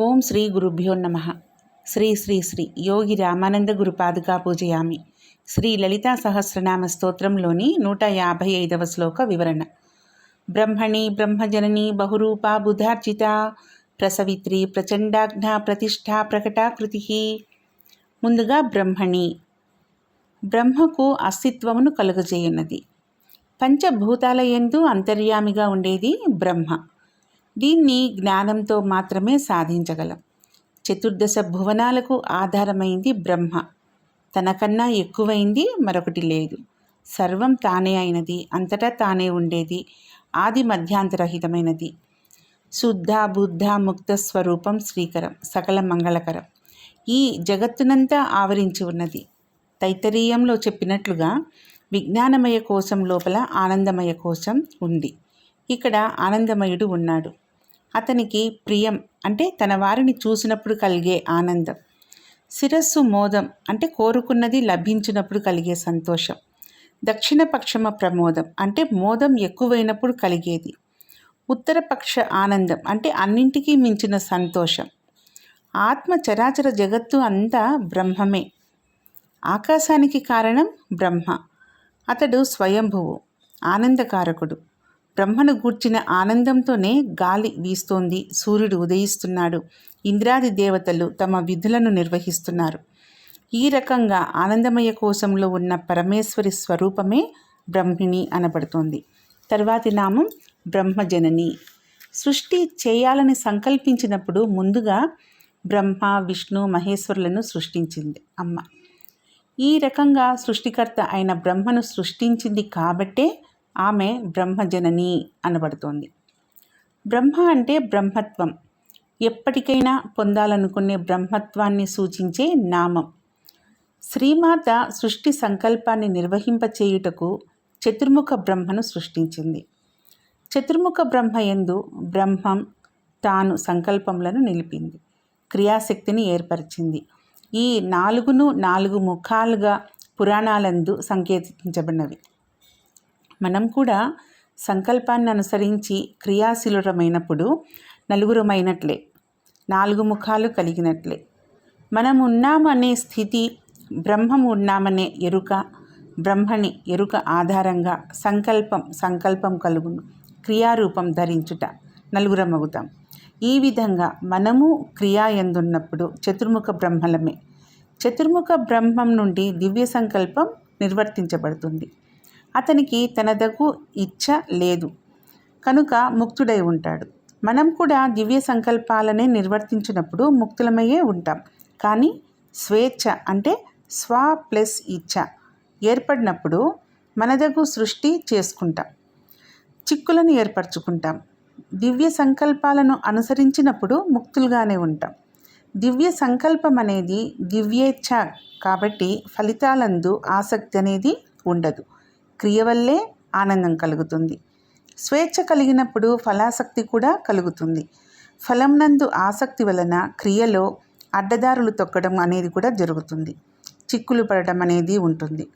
ఓం శ్రీ గురుభ్యో నమ. శ్రీ శ్రీ శ్రీ యోగి రామానంద గురుపాదుగా పూజయామి. శ్రీ లలితా సహస్రనామ స్తోత్రంలోని నూట యాభై ఐదవ శ్లోక వివరణ. బ్రహ్మణి బ్రహ్మజనని బహురూపా బుధార్జిత ప్రసవిత్రి ప్రచండాగ్న ప్రతిష్ఠా ప్రకటాకృతి. ముందుగా బ్రహ్మణి. బ్రహ్మకు అస్తిత్వమును కలుగజేయున్నది పంచభూతాల యందు అంతర్యామిగా ఉండేది బ్రహ్మ. దీన్ని జ్ఞానంతో మాత్రమే సాధించగలం. చతుర్దశ భువనాలకు ఆధారమైంది బ్రహ్మ. తనకన్నా ఎక్కువైంది మరొకటి లేదు. సర్వం తానే అయినది అంతటా తానే ఉండేది ఆది మధ్యాంతరహితమైనది. శుద్ధ బుద్ధ ముక్త స్వరూపం శ్రీకరం సకల మంగళకరం. ఈ జగత్తునంతా ఆవరించి ఉన్నది. తైతరీయంలో చెప్పినట్లుగా విజ్ఞానమయ కోశం లోపల ఆనందమయ కోశం ఉంది. ఇక్కడ ఆనందమయుడు ఉన్నాడు. అతనికి ప్రియం అంటే తన వారిని చూసినప్పుడు కలిగే ఆనందం. శిరస్సు మోదం అంటే కోరుకున్నది లభించినప్పుడు కలిగే సంతోషం. దక్షిణ పక్షమ ప్రమోదం అంటే మోదం ఎక్కువైనప్పుడు కలిగేది. ఉత్తరపక్ష ఆనందం అంటే అన్నింటికీ మించిన సంతోషం. ఆత్మ చరాచర జగత్తు అంతా బ్రహ్మమే. ఆకాశానికి కారణం బ్రహ్మ. అతడు స్వయంభువు ఆనందకారకుడు. బ్రహ్మను గూర్చిన ఆనందంతోనే గాలి వీస్తోంది. సూర్యుడు ఉదయిస్తున్నాడు. ఇంద్రాది దేవతలు తమ విధులను నిర్వహిస్తున్నారు. ఈ రకంగా ఆనందమయ కోశంలో ఉన్న పరమేశ్వరి స్వరూపమే బ్రహ్మిణి అనబడుతోంది. తర్వాతి నామం బ్రహ్మజనని. సృష్టి చేయాలని సంకల్పించినప్పుడు ముందుగా బ్రహ్మ విష్ణు మహేశ్వరులను సృష్టించింది అమ్మ. ఈ రకంగా సృష్టికర్త అయిన బ్రహ్మను సృష్టించింది కాబట్టే ఆమె బ్రహ్మజనని అనబడుతోంది. బ్రహ్మ అంటే బ్రహ్మత్వం. ఎప్పటికైనా పొందాలనుకునే బ్రహ్మత్వాన్ని సూచించే నామం. శ్రీమాత సృష్టి సంకల్పాన్ని నిర్వహింపచేయుటకు చతుర్ముఖ బ్రహ్మను సృష్టించింది. చతుర్ముఖ బ్రహ్మ ఎందు బ్రహ్మం తాను సంకల్పములను నిలిపింది. క్రియాశక్తిని ఏర్పరిచింది. ఈ నాలుగును నాలుగు ముఖాలుగా పురాణాలందు సంకేతించబడినవి. మనం కూడా సంకల్పాన్ని అనుసరించి క్రియాశీలురమైనప్పుడు నలుగురమైనట్లే నాలుగు ముఖాలు కలిగినట్లే. మనం ఉన్నామనే స్థితి బ్రహ్మం ఉన్నామనే ఎరుక బ్రహ్మని ఎరుక ఆధారంగా సంకల్పం సంకల్పం కలుగును. క్రియారూపం ధరించుట నలుగురమగుతాం. ఈ విధంగా మనము క్రియా ఎందున్నప్పుడు చతుర్ముఖ బ్రహ్మలమే. చతుర్ముఖ బ్రహ్మం నుండి దివ్య సంకల్పం నిర్వర్తించబడుతుంది. అతనికి తనదగు ఇచ్చ లేదు. కనుక ముక్తుడై ఉంటాడు. మనం కూడా దివ్య సంకల్పాలనే నిర్వర్తించినప్పుడు ముక్తులమయ్యే ఉంటాం. కానీ స్వేచ్ఛ అంటే స్వ ప్లస్ ఇచ్ఛ ఏర్పడినప్పుడు మనదగు సృష్టి చేసుకుంటాం. చిక్కులను ఏర్పరచుకుంటాం. దివ్య సంకల్పాలను అనుసరించినప్పుడు ముక్తులుగానే ఉంటాం. దివ్య సంకల్పం అనేది దివ్యేచ్ఛ కాబట్టి ఫలితాలందు ఆసక్తి అనేది ఉండదు. క్రియ వల్లే ఆనందం కలుగుతుంది. స్వేచ్ఛ కలిగినప్పుడు ఫలాసక్తి కూడా కలుగుతుంది. ఫలం నందు ఆసక్తి వలన క్రియలో అడ్డదారులు తొక్కడం అనేది కూడా జరుగుతుంది. చిక్కులు పడడం అనేది ఉంటుంది.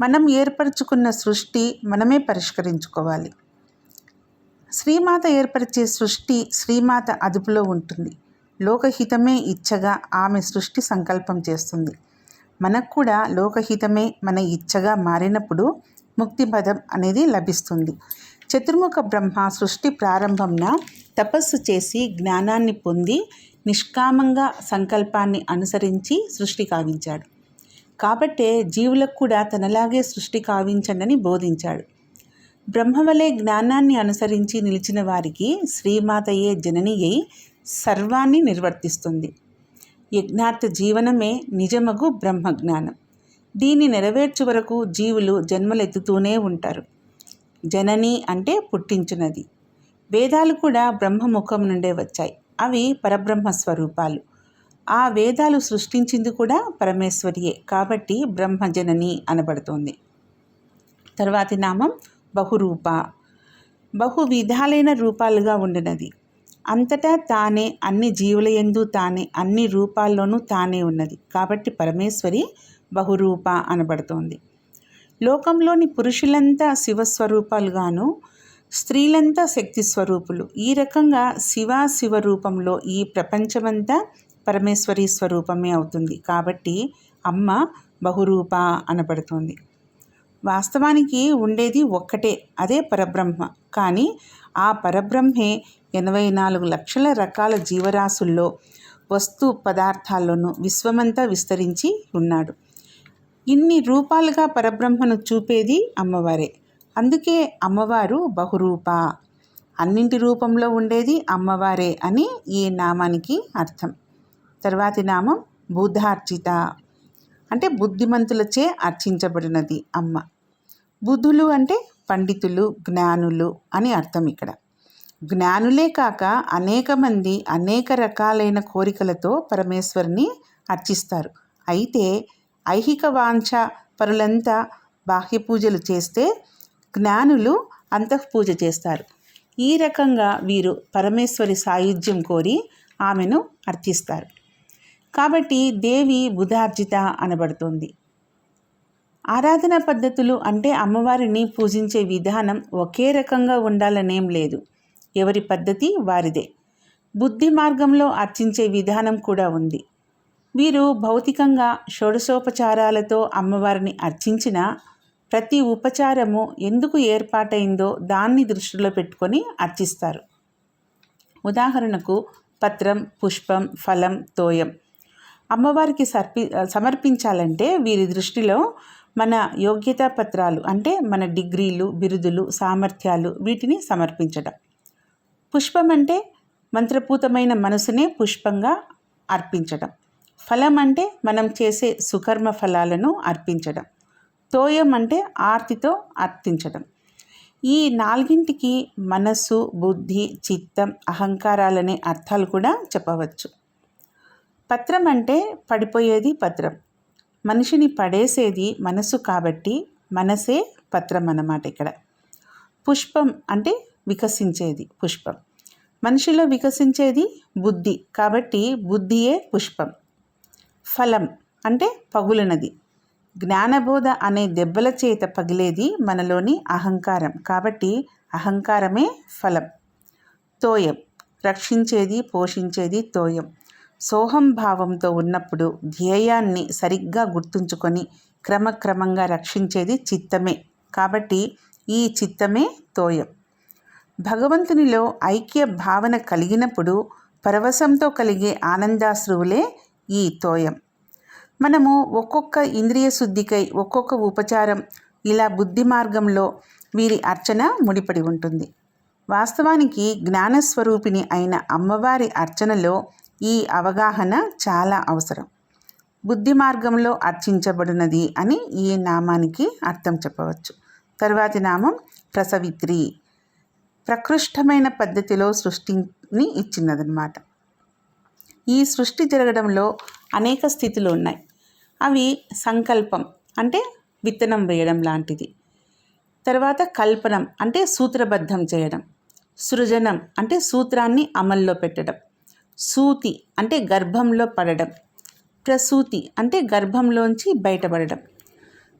మనం ఏర్పరచుకున్న సృష్టి మనమే పరిష్కరించుకోవాలి. శ్రీమాత ఏర్పరిచే సృష్టి శ్రీమాత అదుపులో ఉంటుంది. లోకహితమే ఇచ్చగా ఆమె సృష్టి సంకల్పం చేస్తుంది. మనకు కూడా లోకహితమే మన ఇచ్చగా మారినప్పుడు ముక్తిపదం అనేది లభిస్తుంది. చతుర్ముఖ బ్రహ్మ సృష్టి ప్రారంభంన తపస్సు చేసి జ్ఞానాన్ని పొంది నిష్కామంగా సంకల్పాన్ని అనుసరించి సృష్టి కావించాడు. కాబట్టే జీవులకు కూడా తనలాగే సృష్టి కావించండని బోధించాడు. బ్రహ్మవలే జ్ఞానాన్ని అనుసరించి నిలిచిన వారికి శ్రీమాతయే జనని అయి సర్వాన్ని నిర్వర్తిస్తుంది. యజ్ఞార్థ జీవనమే నిజమగు బ్రహ్మజ్ఞానం. దీన్ని నెరవేర్చు వరకు జీవులు జన్మలెత్తుతూనే ఉంటారు. జనని అంటే పుట్టించినది. వేదాలు కూడా బ్రహ్మముఖం నుండే వచ్చాయి. అవి పరబ్రహ్మ స్వరూపాలు. ఆ వేదాలు సృష్టించింది కూడా పరమేశ్వరియే. కాబట్టి బ్రహ్మజనని అనబడుతోంది. తర్వాతి నామం బహురూప. బహు విధాలైన రూపాలుగా ఉండినది. అంతటా తానే అన్ని జీవుల ఎందు తానే అన్ని రూపాల్లోనూ తానే ఉన్నది. కాబట్టి పరమేశ్వరి బహురూప అనబడుతోంది. లోకంలోని పురుషులంతా శివస్వరూపాలుగాను స్త్రీలంతా శక్తి స్వరూపులు ఈ రకంగా శివ శివరూపంలో ఈ ప్రపంచమంతా పరమేశ్వరి స్వరూపమే అవుతుంది. కాబట్టి అమ్మ బహురూప అనబడుతుంది. వాస్తవానికి ఉండేది ఒక్కటే అదే పరబ్రహ్మ. కానీ ఆ పరబ్రహ్మే ఎనభై నాలుగు లక్షల రకాల జీవరాశుల్లో వస్తు పదార్థాల్లోనూ విశ్వమంతా విస్తరించి ఉన్నాడు. ఇన్ని రూపాలుగా పరబ్రహ్మను చూపేది అమ్మవారే. అందుకే అమ్మవారు బహురూప. అన్నింటి రూపంలో ఉండేది అమ్మవారే అని ఈ నామానికి అర్థం. తర్వాతి నామం బుధార్చిత. అంటే బుద్ధిమంతులచే అర్చించబడినది అమ్మ. బుద్ధులు అంటే పండితులు జ్ఞానులు అని అర్థం ఇక్కడ. జ్ఞానులే కాక అనేక మంది అనేక రకాలైన కోరికలతో పరమేశ్వరిని అర్చిస్తారు. అయితే ఐహిక వాంఛ పరులంతా బాహ్య పూజలు చేస్తే జ్ఞానులు అంతఃపూజ చేస్తారు. ఈ రకంగా వీరు పరమేశ్వరి సాయుధ్యం కోరి ఆమెను అర్థిస్తారు కాబట్టి దేవి బుధార్జిత అనబడుతుంది. ఆరాధన పద్ధతులు అంటే అమ్మవారిని పూజించే విధానం ఒకే రకంగా ఉండాలనేం లేదు. ఎవరి పద్ధతి వారిదే. బుద్ధి మార్గంలో అర్చించే విధానం కూడా ఉంది. వీరు భౌతికంగా షోడశోపచారాలతో అమ్మవారిని అర్చించిన ప్రతి ఉపచారము ఎందుకు ఏర్పాటైందో దాన్ని దృష్టిలో పెట్టుకొని అర్చిస్తారు. ఉదాహరణకు పత్రం పుష్పం ఫలం తోయం. అమ్మవారికి సర్పి సమర్పించాలంటే వీరి దృష్టిలో మన యోగ్యతా పత్రాలు అంటే మన డిగ్రీలు బిరుదులు సామర్థ్యాలు వీటిని సమర్పించడం పుష్పం అంటే మంత్రపూతమైన మనసునే పుష్పంగా అర్పించడం ఫలం అంటే మనం చేసే సుకర్మ ఫలాలను అర్పించడం. తోయం అంటే ఆర్తితో అర్థించడం ఈ నాలుగింటికి మనస్సు బుద్ధి చిత్తం అహంకారాలనే అర్థాలు కూడా చెప్పవచ్చు. పత్రం అంటే పడిపోయేది పత్రం. మనిషిని పడేసేది మనసు కాబట్టి మనసే పత్రం అన్నమాట ఇక్కడ. పుష్పం అంటే వికసించేది పుష్పం. మనిషిలో వికసించేది బుద్ధి కాబట్టి బుద్ధియే పుష్పం. ఫలం అంటే పగులనది. జ్ఞానబోధ అనే దెబ్బల చేత పగిలేది మనలోని అహంకారం. కాబట్టి అహంకారమే ఫలం. తోయం రక్షించేది పోషించేది తోయం. సోహం భావంతో ఉన్నప్పుడు ధ్యేయాన్ని సరిగ్గా గుర్తుంచుకొని క్రమక్రమంగా రక్షించేది చిత్తమే. కాబట్టి ఈ చిత్తమే తోయం. భగవంతునిలో ఐక్య భావన కలిగినప్పుడు పరవశంతో కలిగే ఆనందాశ్రువులే ఈ తోయం. మనము ఒక్కొక్క ఇంద్రియ శుద్ధికై ఒక్కొక్క ఉపచారం ఇలా బుద్ధి మార్గంలో వీరి అర్చన ముడిపడి ఉంటుంది. వాస్తవానికి జ్ఞానస్వరూపిణి అయిన అమ్మవారి అర్చనలో ఈ అవగాహన చాలా అవసరం. బుద్ధి మార్గంలో అర్చించబడినది అని ఈ నామానికి అర్థం చెప్పవచ్చు. తర్వాతి నామం ప్రసవిత్రి. ప్రకృష్టమైన పద్ధతిలో సృష్టిని ఇచ్చినదన్నమాట. ఈ సృష్టి జరగడంలో అనేక స్థితులు ఉన్నాయి. అవి సంకల్పం అంటే విత్తనం వేయడం లాంటిది. తర్వాత కల్పనం అంటే సూత్రబద్ధం చేయడం. సృజనం అంటే సూత్రాన్ని అమల్లో పెట్టడం. సూతి అంటే గర్భంలో పడడం. ప్రసూతి అంటే గర్భంలోంచి బయటపడడం.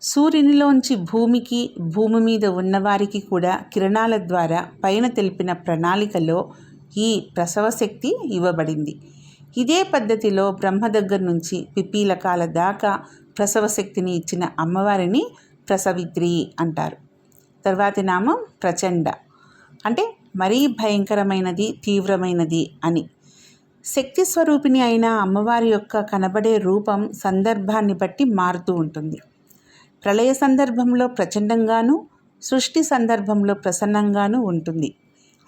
సూర్యునిలోంచి భూమికి భూమి మీద ఉన్నవారికి కూడా కిరణాల ద్వారా పైన తెలిపిన ప్రణాళికలో ఈ ప్రసవ శక్తి ఇవ్వబడింది. ఇదే పద్ధతిలో బ్రహ్మ దగ్గర నుంచి పిపీలకాల దాకా ప్రసవ శక్తిని ఇచ్చిన అమ్మవారిని ప్రసవిత్రి అంటారు. తర్వాతి నామం ప్రచండ. అంటే మరీ భయంకరమైనది తీవ్రమైనది అని. శక్తి స్వరూపిణి అయిన అమ్మవారి యొక్క కనబడే రూపం సందర్భాన్ని బట్టి మారుతూ ఉంటుంది. ప్రళయ సందర్భంలో ప్రచండంగాను సృష్టి సందర్భంలో ప్రసన్నంగాను ఉంటుంది.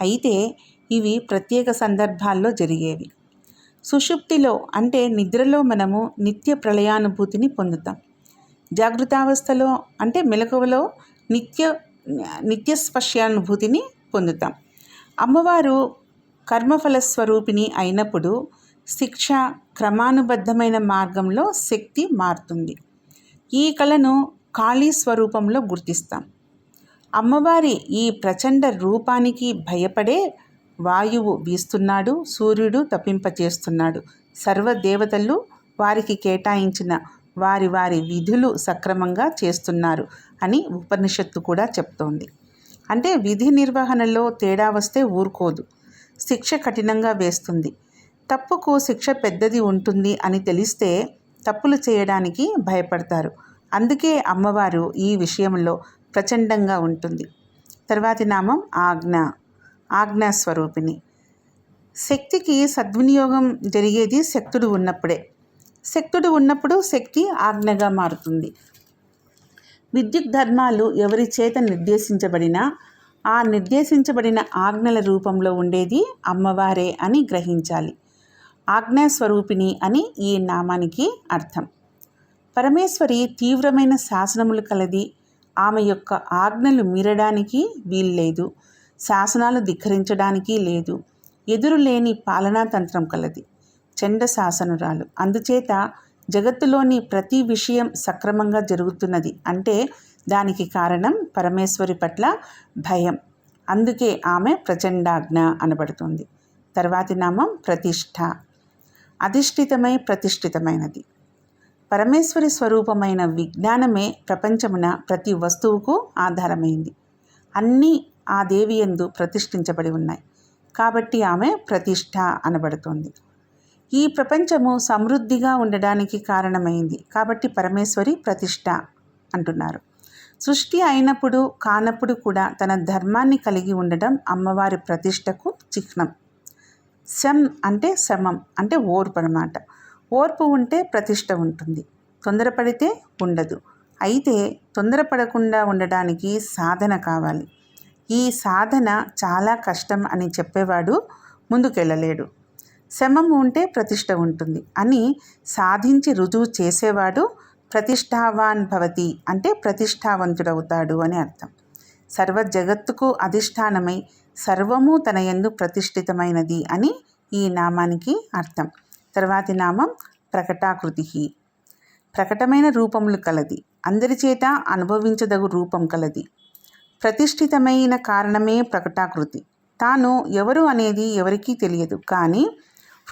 అయితే ఇవి ప్రత్యేక సందర్భాల్లో జరిగేవి. సుషుప్తిలో అంటే నిద్రలో మనము నిత్య ప్రళయానుభూతిని పొందుతాం. జాగృతావస్థలో అంటే మెలకువలో నిత్య నిత్య స్పర్శానుభూతిని పొందుతాం. అమ్మవారు కర్మఫల స్వరూపిణి అయినప్పుడు శిక్ష క్రమానుబద్ధమైన మార్గంలో శక్తి మారుతుంది. ఈ కళను కాళీ స్వరూపంలో గుర్తిస్తాం. అమ్మవారి ఈ ప్రచండ రూపానికి భయపడే వాయువు వీస్తున్నాడు సూర్యుడు తప్పింపచేస్తున్నాడు. సర్వదేవతలు వారికి కేటాయించిన వారి వారి విధులు సక్రమంగా చేస్తున్నారు అని ఉపనిషత్తు కూడా చెప్తోంది. అంటే విధి నిర్వహణలో తేడా వస్తే ఊరుకోదు. శిక్ష కఠినంగా వేస్తుంది. తప్పుకు శిక్ష పెద్దది ఉంటుంది అని తెలిస్తే తప్పులు చేయడానికి భయపడతారు. అందుకే అమ్మవారు ఈ విషయంలో ప్రచండంగా ఉంటుంది. తర్వాతి నామం ఆజ్ఞ. ఆజ్ఞా స్వరూపిణి శక్తికి సద్వినియోగం జరిగేది శక్తుడు ఉన్నప్పుడే. శక్తుడు ఉన్నప్పుడు శక్తి ఆజ్ఞగా మారుతుంది. విద్యుత్ ధర్మాలు ఎవరి చేత నిర్దేశించబడినా ఆ నిర్దేశించబడిన ఆజ్ఞల రూపంలో ఉండేది అమ్మవారే అని గ్రహించాలి. ఆజ్ఞా స్వరూపిణి అని ఈ నామానికి అర్థం. పరమేశ్వరి తీవ్రమైన శాసనములు కలది ఆమె యొక్క ఆజ్ఞలు మీరడానికి వీల్లేదు. శాసనాలు ధిక్కరించడానికి లేదు. ఎదురులేని పాలనా పాలనాతంత్రం కలది. చండ శాసనురాలు. అందుచేత జగత్తులోని ప్రతి విషయం సక్రమంగా జరుగుతున్నది అంటే దానికి కారణం పరమేశ్వరి పట్ల భయం. అందుకే ఆమె ప్రచండాజ్ఞ అనబడుతుంది. తర్వాతి నామం ప్రతిష్ట అధిష్ఠితమై ప్రతిష్ఠితమైనది. పరమేశ్వరి స్వరూపమైన విజ్ఞానమే ప్రపంచమున ప్రతి వస్తువుకు ఆధారమైంది. అన్నీ ఆ దేవి ఎందు ప్రతిష్ఠించబడి ఉన్నాయి. కాబట్టి ఆమె ప్రతిష్ఠ అనబడుతుంది. ఈ ప్రపంచము సమృద్ధిగా ఉండడానికి కారణమైంది. కాబట్టి పరమేశ్వరి ప్రతిష్ఠ అంటున్నారు. సృష్టి అయినప్పుడు కానప్పుడు కూడా తన ధర్మాన్ని కలిగి ఉండడం అమ్మవారి ప్రతిష్టకు చిహ్నం. శం అంటే శమం అంటే ఓర్పు అనమాట ఓర్పు ఉంటే ప్రతిష్ట ఉంటుంది. తొందరపడితే ఉండదు. అయితే తొందరపడకుండా ఉండడానికి సాధన కావాలి. ఈ సాధన చాలా కష్టం అని చెప్పేవాడు ముందుకెళ్ళలేడు. శమం ఉంటే ప్రతిష్ట ఉంటుంది అని సాధించి రుజువు చేసేవాడు ప్రతిష్టావాన్ భవతి అంటే ప్రతిష్టావంతుడవుతాడు అని అర్థం. సర్వ జగత్తుకు అధిష్టానమై సర్వము తన ఎందు ప్రతిష్ఠితమైనది అని ఈ నామానికి అర్థం. తర్వాతి నామం ప్రకటాకృతి ప్రకటమైన రూపములు కలది. అందరి చేత అనుభవించదగు రూపం కలది. ప్రతిష్ఠితమైన కారణమే ప్రకటాకృతి. తాను ఎవరు అనేది ఎవరికీ తెలియదు. కానీ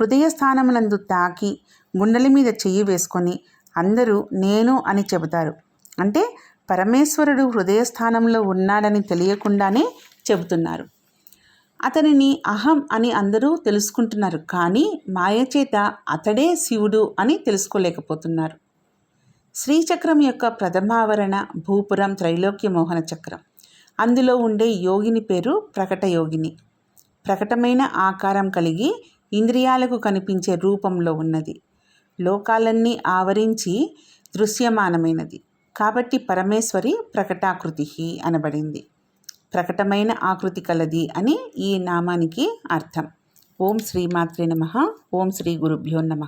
హృదయస్థానమునందు తాకి గుండెల మీద చెయ్యి వేసుకొని అందరూ నేను అని చెబుతారు. అంటే పరమేశ్వరుడు హృదయస్థానంలో ఉన్నాడని తెలియకుండానే చెబుతున్నారు. అతనిని అహం అని అందరూ తెలుసుకుంటున్నారు. కానీ మాయచేత అతడే శివుడు అని తెలుసుకోలేకపోతున్నారు. శ్రీచక్రం యొక్క ప్రథమావరణ భూపురం త్రైలోక్య మోహన చక్రం. అందులో ఉండే యోగిని పేరు ప్రకట యోగిని. ప్రకటమైన ఆకారం కలిగి ఇంద్రియాలకు కనిపించే రూపంలో ఉన్నది. లోకాలన్నీ ఆవరించి దృశ్యమానమైనది. కాబట్టి పరమేశ్వరి ప్రకటాకృతి అనబడింది. ప్రకటమైన ఆకృతి కలది అని ఈ నామానికి అర్థం. ఓం శ్రీమాత్రే నమ. ఓం శ్రీ గురుభ్యో నమ.